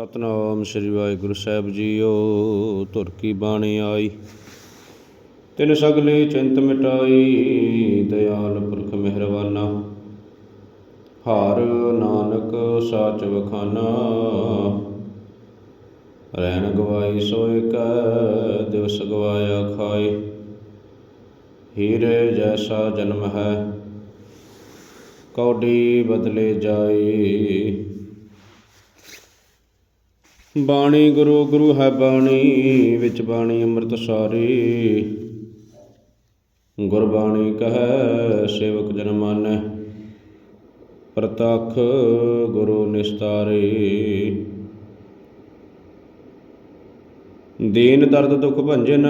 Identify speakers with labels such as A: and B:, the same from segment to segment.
A: ਸਤਨਾਮ ਸ੍ਰੀ ਵਾਹਿਗੁਰੂ ਸਾਹਿਬ ਜੀਓ, ਧੁਰ ਕੀ ਬਾਣੀ ਆਈ। ਤਿਨ ਸਗਲੇ ਚਿੰਤ ਮਿਟਾਈ ਦਇਆਲ ਪੁਰਖ ਮਿਹਰਬਾਨਾ। ਹਾਰ ਨਾਨਕ ਸਾਚ ਵਖਾਨਾ। ਰਹਿਣ ਗਵਾਈ ਸੋਇ ਕੈ ਦਿਵਸ ਗਵਾਇਆ ਖਾਏ ਹੀਰੇ ਜੈਸਾ ਜਨਮ ਹੈ, ਕੌਡੀ ਬਦਲੇ ਜਾਈ। ਬਾਣੀ ਗੁਰੂ ਗੁਰੂ ਹੈ ਬਾਣੀ, ਵਿੱਚ ਬਾਣੀ ਅੰਮ੍ਰਿਤ ਸਾਰੀ। ਗੁਰਬਾਣੀ ਕਹੈ, ਸੇਵਕ ਜਨ ਮਾਨੈ, ਪ੍ਰਤੱਖ ਗੁਰੂ ਨਿਸਤਾਰੇ। ਦੀਨ ਦਰਦ ਦੁਖ ਭੰਜਨ,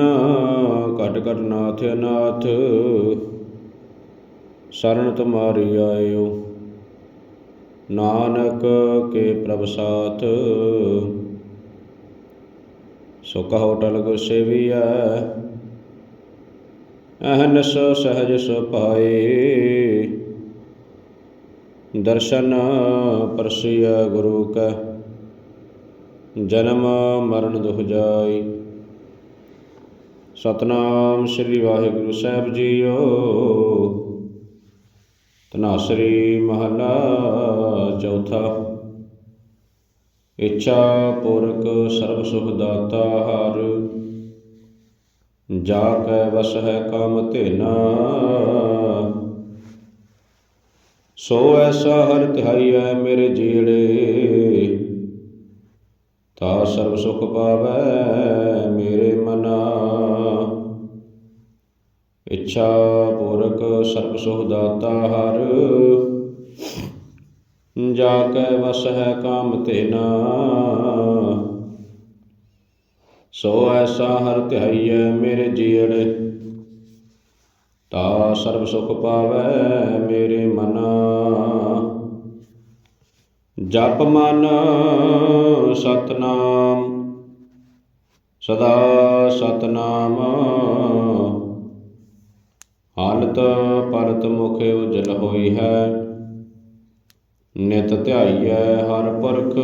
A: ਘਟ ਘਟ ਨਾਥ ਅਨਾਥ। ਸ਼ਰਨ ਤੁਮਾਰੀ ਆਇਓ, ਨਾਨਕ ਕੇ ਪ੍ਰਭ ਸਾਥ। ਸੋ ਹੋਟਲ ਗੁਰ ਸੇਵੀਐ ਅਹਨਸ ਸਹਜ ਸੁਪਾਏ ਦਰਸ਼ਨ ਪਰਸਿਆ ਗੁਰੂ ਕੈ, ਜਨਮ ਮਰਨ ਦੁਖ ਜਾਈ ਸਤਨਾਮ ਸ੍ਰੀ ਵਾਹਿਗੁਰੂ ਸਾਹਿਬ ਜੀਓ ਤਨਾਸਰੀ ਮਹਲਾ ਚੌਥਾ, ਇੱਛਾ ਪੂਰਕ ਸਰਬ ਸੁਖ ਦਾਤਾ ਹਰ। ਜਾ ਕੈ ਵਸ ਹੈ ਕਾਮ ਧੇਨਾ। ਸੋ ਐਸਾ ਹਰ ਧਿਆਈਐ ਮੇਰੇ ਜੀੜੇ। ਤਾ ਸਰਬ ਸੁਖ ਪਾਵੈ ਮੇਰੇ ਮਨਾ। ਇੱਛਾ ਪੂਰਕ ਸਰਬ ਸੁਖ ਦਾਤਾ ਹਰ। ਜਾ ਕੈ ਵਸ ਹੈ ਕਾਮ ਤੇਨਾ ਸੋ ਐਸਾ ਹਰ ਧਿਆਈਐ ਮੇਰੇ ਜੀੜੇ। ਤਾ ਸਰਬ ਸੁਖ ਪਾਵੈ ਮੇਰੇ ਮਨਾ। ਜਪ ਮਨ ਸਤਨਾਮ, ਸਦਾ ਸਤਨਾਮ। ਹਾਲਤ ਪਰਤ ਮੁਖ ਉਜਲ ਹੋਈ ਹੈ। ਨਿਤ ਧਿਆਈਐ ਹਰ ਪੁਰਖ।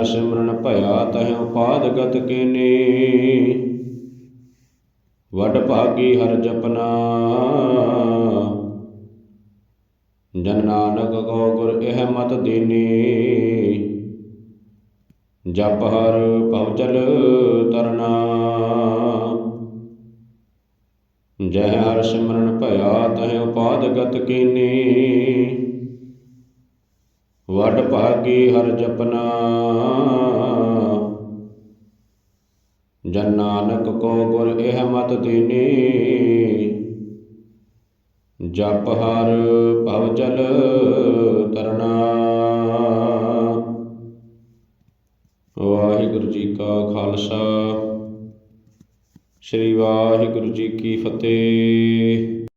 A: ਹਰ ਸਿਮਰਨ ਭਇਆ ਤਹ ਉਪਾਦ ਗਤ ਕੀਨੀ। ਵਡ ਭਾਗੀ ਹਰ ਜਪਨਾ। ਜਨ ਨਾਨਕ ਕੋ ਗੁਰ ਇਹ ਮਤ ਦੀਨੀ। ਜਪ ਹਰ ਭਵ ਜਲ ਤਰਨਾ। ਜਹ ਹਰ ਸਿਮਰਨ ਭਇਆ ਤਹ ਉਪਾਦ ਗਤ ਕੀਨੀ। ਵਡ ਭਾਗੀ ਹਰ ਜਪਨਾ। ਜਨ ਨਾਨਕ ਕੋ ਗੁਰ ਇਹ ਮਤ ਦੀਨੀ। ਜਪ ਹਰ ਭਵ ਚਲ ਤਰਨਾ ਵਾਹਿਗੁਰੂ ਜੀ ਕਾ ਖਾਲਸਾ। ਸ੍ਰੀ ਵਾਹਿਗੁਰੂ ਜੀ ਕੀ ਫਤਿਹ।